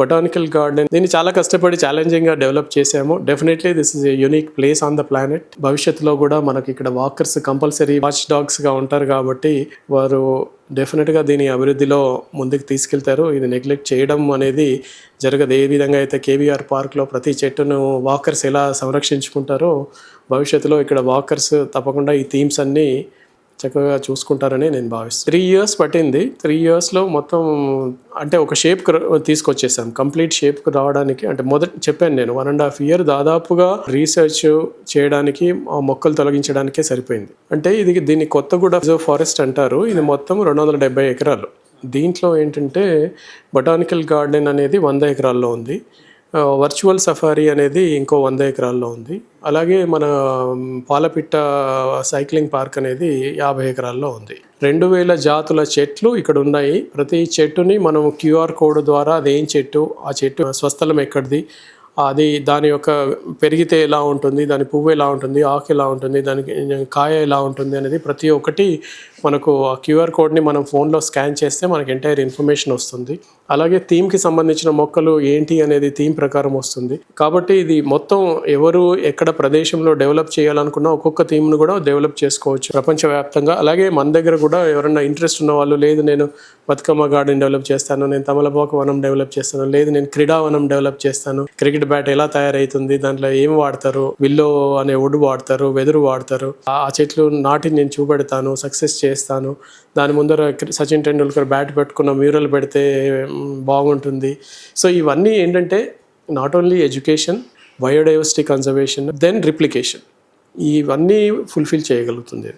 Botanical garden దీన్ని చాలా కష్టపడి ఛాలెంజింగ్గా డెవలప్ చేసాము definitely this is unique place on the planet భవిష్యత్తులో కూడా మనకి ఇక్కడ వాకర్స్ కంపల్సరీ వాచ్ డాగ్స్గా ఉంటారు కాబట్టి వారు డెఫినెట్గా దీని అభివృద్ధిలో ముందుకు తీసుకెళ్తారు. ఇది నెగ్లెక్ట్ చేయడం అనేది జరగదు. ఏ విధంగా అయితే కేవీఆర్ పార్క్లో ప్రతి చెట్టును వాకర్స్ ఎలా సంరక్షించుకుంటారో భవిష్యత్తులో ఇక్కడ వాకర్స్ తప్పకుండా ఈ థీమ్స్ అన్నీ చక్కగా చూసుకుంటారని నేను భావిస్తాను త్రీ ఇయర్స్ పట్టింది. త్రీ ఇయర్స్లో మొత్తం అంటే ఒక షేప్ తీసుకొచ్చేసాం. కంప్లీట్ షేప్కి రావడానికి అంటే మొదటి చెప్పాను నేను వన్ అండ్ హాఫ్ ఇయర్ దాదాపుగా రీసెర్చ్ చేయడానికి ఆ మొక్కలు తొలగించడానికే సరిపోయింది. అంటే ఇది దీన్ని కొత్తగూడ ఫారెస్ట్ అంటారు. ఇది మొత్తం రెండు వందల డెబ్బై ఎకరాలు. దీంట్లో ఏంటంటే బొటానికల్ గార్డెన్ అనేది వంద ఎకరాల్లో ఉంది. వర్చువల్ సఫారీ అనేది ఇంకో వంద ఎకరాల్లో ఉంది. అలాగే మన పాలపిట్ట సైక్లింగ్ పార్క్ అనేది యాభై ఎకరాల్లో ఉంది. రెండు వేల జాతుల చెట్లు ఇక్కడ ఉన్నాయి. ప్రతి చెట్టుని మనం క్యూఆర్ కోడ్ ద్వారా అదేం చెట్టు ఆ చెట్టు స్వస్థలం ఎక్కడిది అది దాని యొక్క పెరిగితే ఎలా ఉంటుంది దాని పువ్వు ఎలా ఉంటుంది ఆకు ఎలా ఉంటుంది దానికి కాయ ఎలా ఉంటుంది అనేది ప్రతి ఒక్కటి మనకు ఆ క్యూఆర్ కోడ్ని మనం ఫోన్లో స్కాన్ చేస్తే మనకి ఎంటైర్ ఇన్ఫర్మేషన్ వస్తుంది. అలాగే థీమ్కి సంబంధించిన మొక్కలు ఏంటి అనేది థీమ్ ప్రకారం వస్తుంది. కాబట్టి ఇది మొత్తం ఎవరు ఎక్కడ ప్రదేశంలో డెవలప్ చేయాలనుకున్నా ఒక్కొక్క థీమ్ను కూడా డెవలప్ చేసుకోవచ్చు ప్రపంచవ్యాప్తంగా. అలాగే మన దగ్గర కూడా ఎవరైనా ఇంట్రెస్ట్ ఉన్న వాళ్ళు లేదు నేను బతుకమ్మ గార్డెన్ డెవలప్ చేస్తాను నేను తమలపాకు వనం డెవలప్ చేస్తాను లేదు నేను క్రీడావనం డెవలప్ చేస్తాను క్రికెట్ బ్యాట్ ఎలా తయారవుతుంది దాంట్లో ఏం వాడతారు విల్లో అనే వుడ్ వాడతారు వెదురు వాడతారు. ఆ చెట్లు నాటి నేను చూపెడతాను సక్సెస్ చేస్తాను. దాని ముందర సచిన్ టెండూల్కర్ బ్యాట్ పెట్టుకున్న మ్యూరల్ పెడితే బాగుంటుంది. సో ఇవన్నీ ఏంటంటే not only education biodiversity conservation then replication. ఇవన్నీ ఫుల్ఫిల్ చేయగలుగుతుంది.